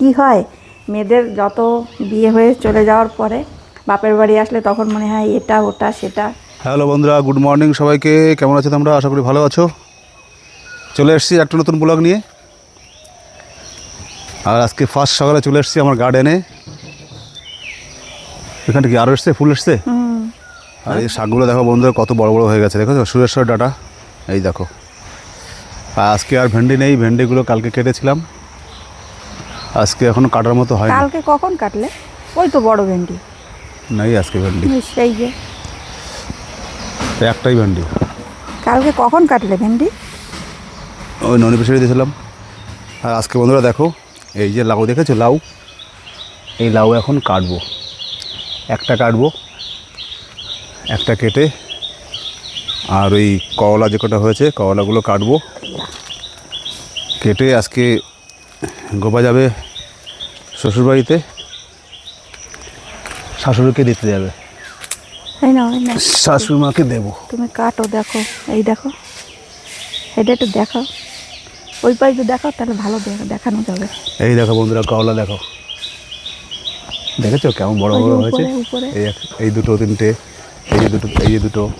কি হয়? মেয়েদের যত বিয়ে হয়ে চলে যাওয়ার পরে বাপের বাড়ি আসলে তখন মনে হয় এটা ওটা সেটা। হ্যালো বন্ধুরা গুড মর্নিং সবাইকে। কেমন আছো তোমরা? আশা করি ভালো আছো। চলে এসেছি একটা নতুন ব্লগ নিয়ে। আর আজকে ফার্স্ট সকালে চলে এসেছি আমার গার্ডেনে। এখানে কি আরও এসছে? ফুল এসছে? আর এই শাকগুলো দেখো বন্ধুরা কত বড় বড় হয়ে গেছে। দেখো তো সুরেশ্বর ডাটা। এই দেখো। আর আজকে আর ভেন্ডি নেই। ভেন্ডিগুলো কালকে কেটেছিলাম। আজকে এখনও কাটার মতো হয়নি। কালকে কখন কাটলে? ওই তো বড় ভেন্ডি। নেই আজকে ভেন্ডি। সেই যে। একটাই ভেন্ডি। কালকে কখন কাটলে ভেন্ডি? ওই ননি পেশারি দিয়েছিলাম। আর আজকে বন্ধুরা দেখো এই যে লাউ দেখেছ? লাউ। এই লাউ এখন কাটবো। একটা কাটবো একটা কেটে আর ওই করলা যে কটা হয়েছে করলাগুলো কাটবো। কেটে আজকে গোপা যাবে শ্বশুরবাড়িতে শাশুড়িকে দিতে যাবে। তাই না না শাশুড়ি মাকে দেবো। তুমি কাটো দেখো এই দেখো। এটা একটু দেখো ওই পাশে দেখো তাহলে ভালো দেখ- দেখানো যাবে। এই দেখো বন্ধুরা করলা দেখো। দেখেছ কেমন বড় বড় হয়েছে? এই এই দুটো তিনটে এই দুটো এই দুটো।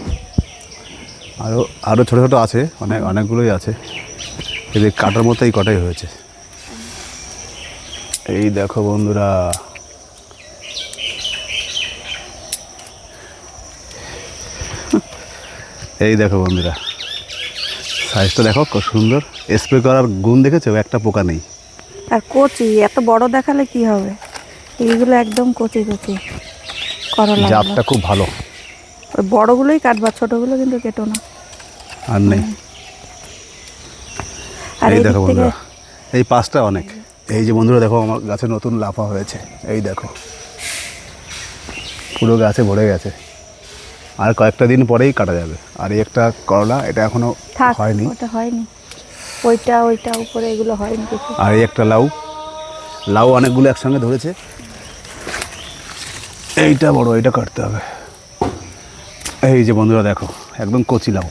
আরও আরও ছোটো ছোটো আছে অনেক অনেকগুলোই আছে। এদের কাটার মতো এই কটাই হয়েছে। এই দেখো বন্ধুরা। এই দেখো বন্ধুরা। সাইজটা দেখো কত সুন্দর। স্প্রে করার গুণ দেখেছ? একটা পোকা নেই। আর কচি এত বড় দেখালে কি হবে? এইগুলো একদম কচি কচি। করলা জাতটা খুব ভালো। ওই বড়গুলোই কাটবা ছোটগুলো কিন্তু কেটো না। আর নেই। আর এই এই দেখো বন্ধুরা। এই পাঁচটা অনেক। এই যে বন্ধুরা দেখো আমার গাছে নতুন লাফা হয়েছে। এই দেখো পুরো গাছে ভরে গেছে। আর কয়েকটা দিন পরেই কাটা যাবে। আর এই একটা করলা এটা এখনও হয়নি। ওটা হয়নি। ওইটা ওইটা উপরে এগুলো হয়নি কিছু। আর এই একটা লাউ। লাউ অনেকগুলো একসঙ্গে ধরেছে। এইটা বড় এইটা কাটতে হবে। এই যে বন্ধুরা দেখো একদম কচি লাউ।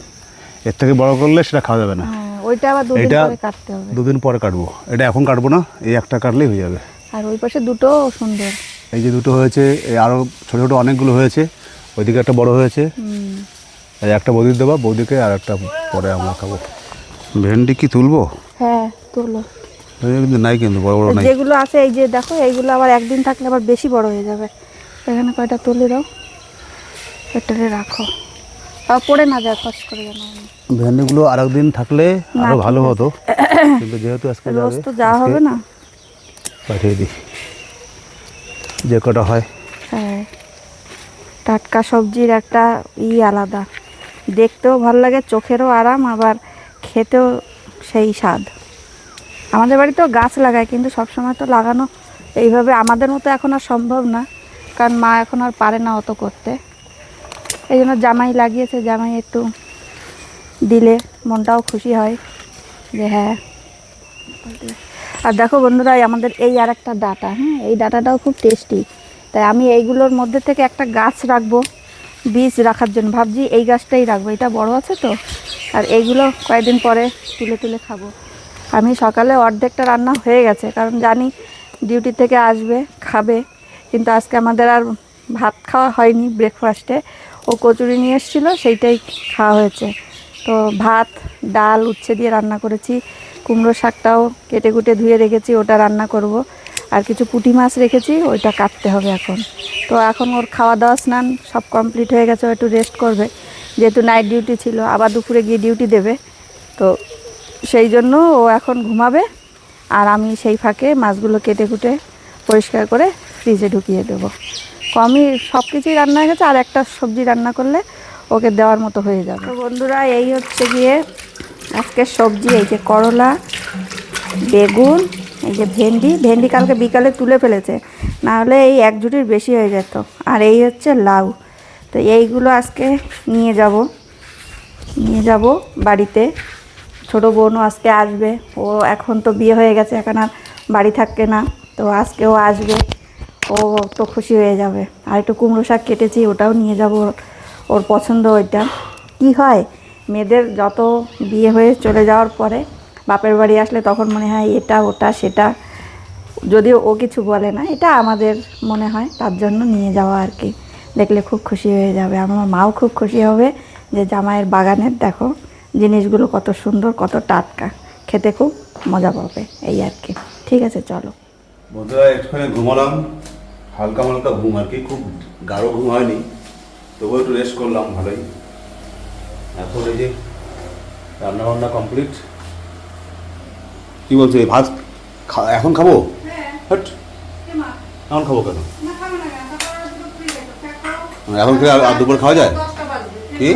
এর থেকে বড় করলে সেটা খাওয়া যাবে না। হ্যাঁ। ওইটা আবার দুদিন পরে কাটতে হবে। দুদিন পরে কাটবো। এটা এখন কাটবো না এই একটা কাটলেই হয়ে যাবে। আর ওই পাশে দুটো সুন্দর। এই যে দুটো হয়েছে এই আরও ছোটো ছোটো অনেকগুলো হয়েছে ওইদিকে একটা বড় হয়েছে। এই একটা বৌদির দেবা বৌদিকে আর একটা পরে আমরা খাব। ভেন্ডি কি তুলবো? হ্যাঁ তুলো। কিন্তু নাই কিন্তু বড় বড় নাই। যেগুলো আছে এই যে দেখো এইগুলো আবার একদিন থাকলে আবার বেশি বড় হয়ে যাবে। এখানে কয়টা তুলে দাও? পেটে রাখো। পড়ে না যায় খস করে যেন। ভেন্ডিগুলো আর একদিন থাকলে ঠিক ভালো হতো। কিন্তু যেহেতু আজকে রোজ তো যাওয়া হবে না। পাঠিয়ে দিই। যে কটা হয়। হ্যাঁ। টাটকা সবজির একটা ই আলাদা। দেখতেও ভালো লাগে চোখেরও আরাম আবার খেতেও সেই স্বাদ। আমাদের বাড়িতেও গাছ লাগায় কিন্তু সবসময় তো লাগানো এইভাবে আমাদের মতো এখন আর সম্ভব না। কারণ মা এখন আর পারে না অত করতে। এই জন্য জামাই লাগিয়েছে, জামাই একটু দিলে মনটাও খুশি হয় যে হ্যাঁ। আর দেখো বন্ধুরা আমাদের এই আর একটা ডাটা হ্যাঁ এই ডাটাটাও খুব টেস্টি তাই আমি এইগুলোর মধ্যে থেকে একটা গাছ রাখব, বীজ রাখার জন্য। ভাবছি এই গাছটাই রাখব, এটা বড় আছে তো। আর এইগুলো কয়েকদিন পরে তুলে তুলে খাব। আমি সকালে অর্ধেকটা রান্না হয়ে গেছে, কারণ জানি ডিউটি থেকে আসবে, খাবে। কিন্তু আজকে আমাদের আর ভাত খাওয়া হয়নি ব্রেকফাস্টে ও কচুরি নিয়ে এসেছিল, সেইটাই খাওয়া হয়েছে। তো ভাত, ডাল উচ্ছে দিয়ে রান্না করেছি। কুমড়ো শাকটাও কেটে কুটে ধুয়ে রেখেছি, ওটা রান্না করব। আর কিছু পুঁটি মাছ রেখেছি, ওইটা কাটতে হবে এখন। তো এখন ওর খাওয়া দাওয়া স্নান সব কমপ্লিট হয়ে গেছে একটু রেস্ট করবে। যেহেতু নাইট ডিউটি ছিল, আবার দুপুরে গিয়ে ডিউটি দেবে। তো সেই জন্য ও এখন ঘুমাবে, আর আমি সেই ফাঁকে মাছগুলো কেটে কুটে পরিষ্কার করে ফ্রিজে ঢুকিয়ে দেবো। কমই সব কিছুই রান্না হয়ে গেছে, আর একটা সবজি রান্না করলে ওকে দেওয়ার মতো হয়ে যাবে। তো বন্ধুরা, এই হচ্ছে গিয়ে আজকের সবজি, এই যে করলা, বেগুন, এই যে ভেন্ডি। ভেন্ডি কালকে বিকালে তুলে ফেলেছে, না হলে এই এক জুটির বেশি হয়ে যেত। আর এই হচ্ছে লাউ। তো এইগুলো আজকে নিয়ে যাব। নিয়ে যাব বাড়িতে। ছোট বোনও আজকে আসবে। ও এখন তো বিয়ে হয়ে গেছে, এখন আর বাড়ি থাকবে না। তো আজকে ও আসবে। ও তো খুশি হয়ে যাবে। আর একটু কুমড়ো শাক কেটেছি, ওটাও নিয়ে যাব ওর- পছন্দ ওইটা। কি হয়, মেয়েদের যত বিয়ে হয়ে চলে যাওয়ার পরে বাপের বাড়ি আসলে তখন মনে হয় এটা, ওটা, সেটা। যদিও ও কিছু বলে না, এটা আমাদের মনে হয়, তার জন্য নিয়ে যাওয়া আর কি। দেখলে খুব খুশি হয়ে যাবে। আমার মাও খুব খুশি হবে যে জামাইয়ের বাগানের, দেখো, জিনিসগুলো কত সুন্দর, কত টাটকা। খেতে খুব মজা পাবে, এই আর কি। ঠিক আছে, চলো। বন্ধুরা, একটুখানি ঘুমালাম। হালকা হালকা ঘুম আর কি খুব গাঢ় ঘুম হয়নি। তবুও একটু রেস্ট করলাম ভালোই। এখন এই যে রান্না বান্না কমপ্লিট কি বলছো এই ভাত এখন খাব? হট। এখন খাব কেন? এখন খেলে আর- দুপুর খাওয়া যায়? কি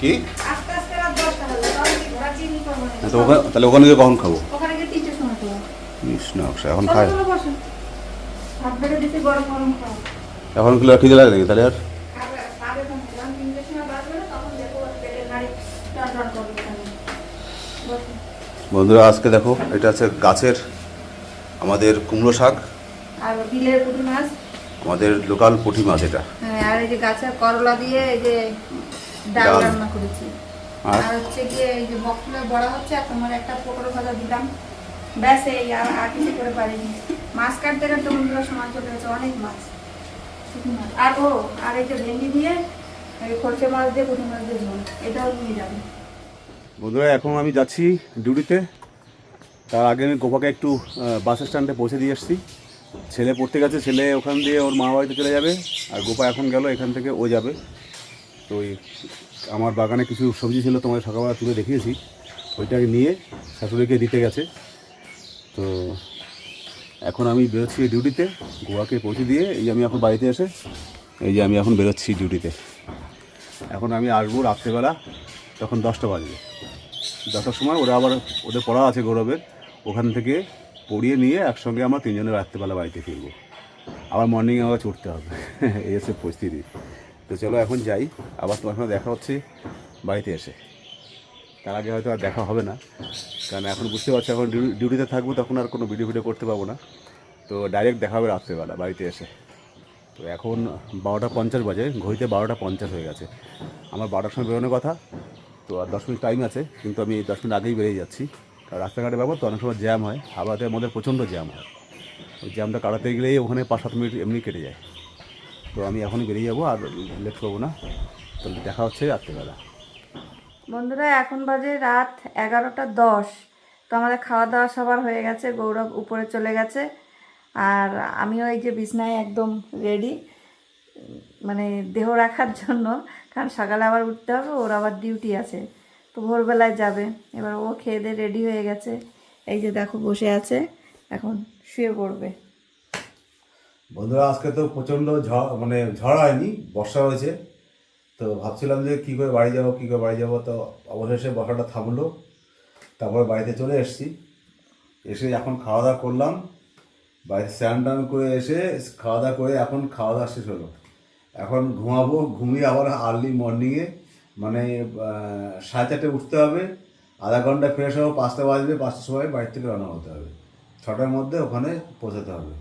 কি? হ্যাঁ, তো ওখানে তাহলে ওখানে গিয়ে কখন খাব? কৃষ্ণ এখন খায়। এখন আর খিদে লাগে নাকি তাহলে আর। বন্ধুরা আজকে দেখো এটা আছে গাছের আমাদের কুমড়ো শাক। আর বিলের পুঁটি মাছ। আমাদের লোকাল পুঁটি মাছ এটা। হ্যাঁ আর এই যে গাছের করলা দিয়ে এই যে ডাল। রান্না করেছি। আর? আর হচ্ছে গিয়ে এই যে বকফুলের বড়া হচ্ছে আর তোমার একটা পকোড়া ভাজা দিলাম। ব্যাস এই আর আর কিছু করে পারিনি। মাছ কাটতে কাটতে বন্ধুরা সময় চলে গেছে, অনেক মাছ। আর ও, আর এই যে দিয়ে খরচে মাছ দিয়ে মাছ দিয়ে ঝোল, এটাও নিয়ে যাবে। বন্ধুরা, এখন আমি যাচ্ছি ডিউটিতে। তার আগে আমি গোপাকে একটু বাস স্ট্যান্ডে পৌঁছে দিয়ে এসেছি ছেলে পড়তে গেছে, ছেলে ওখান দিয়ে ওর মা বাড়িতে চলে যাবে। আর গোপা এখন গেল, এখান থেকে ও যাবে। তো ওই আমার বাগানে কিছু সবজি ছিল তোমার সকালবেলা তুলে দেখিয়েছি। ওইটাকে নিয়ে শাশুড়িকে দিতে গেছে। তো এখন আমি বেরোচ্ছি ডিউটিতে গোয়াকে পৌঁছে দিয়ে এই আমি এখন বাড়িতে এসে, এই যে আমি এখন বেরোচ্ছি ডিউটিতে এখন আমি আসব রাত্রেবেলা, তখন দশটা বাজবে। দশটার সময় ওরা আবার ওদের পড়া আছে গৌরবের, ওখান থেকে পড়িয়ে নিয়ে একসঙ্গে আমরা তিনজনে রাত্রেবেলা বাড়িতে ফিরবো। আবার মর্নিংয়ে আবার ছুটতে হবে, এই হচ্ছে পরিস্থিতি। তো চলো এখন যাই, আবার তোমার সঙ্গে দেখা হচ্ছে, বাড়িতে এসে। তার আগে হয়তো আর দেখা হবে না। কারণ এখন বুঝতে পারছি, এখন ডিউটিতে থাকব, তখন আর কোনো ভিডিও ভিডিও করতে পারব না। তো ডাইরেক্ট দেখা হবে রাত্রেবেলা বাড়িতে এসে। তো এখন বারোটা পঞ্চাশ বাজে, ঘড়িতে বারোটা পঞ্চাশ হয়ে গেছে। আমার বারোটার সময় বেরোনোর কথা, তো আর দশ মিনিট টাইম আছে, কিন্তু আমি দশ মিনিট আগেই বেরিয়ে যাচ্ছি। কারণ রাস্তাঘাটে ব্যাপার তো অনেক সময় জ্যাম হয় হাওড়াতে আমাদের প্রচণ্ড জ্যাম হয়। ওই জ্যামটা কাটাতে গেলেই ওখানে পাঁচ সাত মিনিট এমনি কেটে যায়। তো আমি এখনই বেরিয়ে যাব আর লেট করব না। তো দেখা হচ্ছে রাত্রেবেলা। বন্ধুরা, এখন বাজে রাত এগারোটা দশ। তো আমাদের খাওয়া দাওয়া সবার হয়ে গেছে, গৌরব উপরে চলে গেছে। আর আমিও এই যে বিছনায় একদম রেডি মানে দেহ রাখার জন্য, কারণ সকালে আবার উঠতে হবে, ওর আবার ডিউটি আছে। তো ভোরবেলায় যাবে। এবার ও খেয়ে দিয়ে রেডি হয়ে গেছে। এই যে দেখো, বসে আছে, এখন শুয়ে পড়বে। বন্ধুরা, আজকে তো প্রচণ্ড ঝড় মানে ঝড় হয়নি, বর্ষা হয়েছে। তো ভাবছিলাম যে কী করে বাড়ি যাব, কী করে বাড়ি যাব, তো অবশেষে বর্ষাটা থামলো। তারপরে বাড়িতে চলে এসেছি। এসে এখন খাওয়া দাওয়া করলাম। বাড়িতে স্নান টান করে এসে খাওয়া দাওয়া করে এখন খাওয়া দাওয়া শেষ হলো। এখন ঘুমাবো, ঘুমিয়ে আবার আর্লি মর্নিংয়ে মানে সাড়ে চারটে উঠতে হবে। আধা ঘণ্টা ফ্রেশ হব, পাঁচটা বাজবে, পাঁচটার সময় বাড়ি থেকে রান্না হতে হবে। ছটার মধ্যে ওখানে পৌঁছাতে হবে।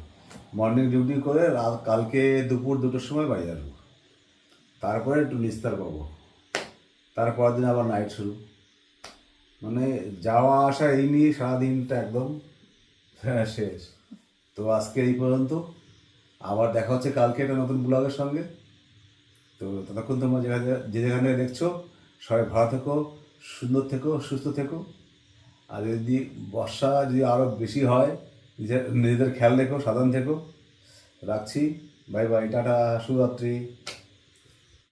মর্নিং ডিউটি করে কালকে দুপুর দুটোর সময় বাড়ি আসব। তারপরে একটু নিস্তার পাবো। তারপরের দিন আবার নাইট শুরু। মানে যাওয়া আসা এই নিয়ে সারাদিনটা একদম শেষ। তো আজকে এই পর্যন্ত। আবার দেখা হচ্ছে কালকে একটা নতুন ব্লগের সঙ্গে। তো ততক্ষণ তোমরা যেখানে যে যেখানে দেখছ, সবাই ভালো থেকো, সুন্দর থেকো, সুস্থ থেকো। আর যদি বর্ষা যদি আরও বেশি হয়, নিজের নিজেদের খেয়াল রেখো সাধারণ থেকো। রাখছি। বাই বাই, টাটা, শুভরাত্রি।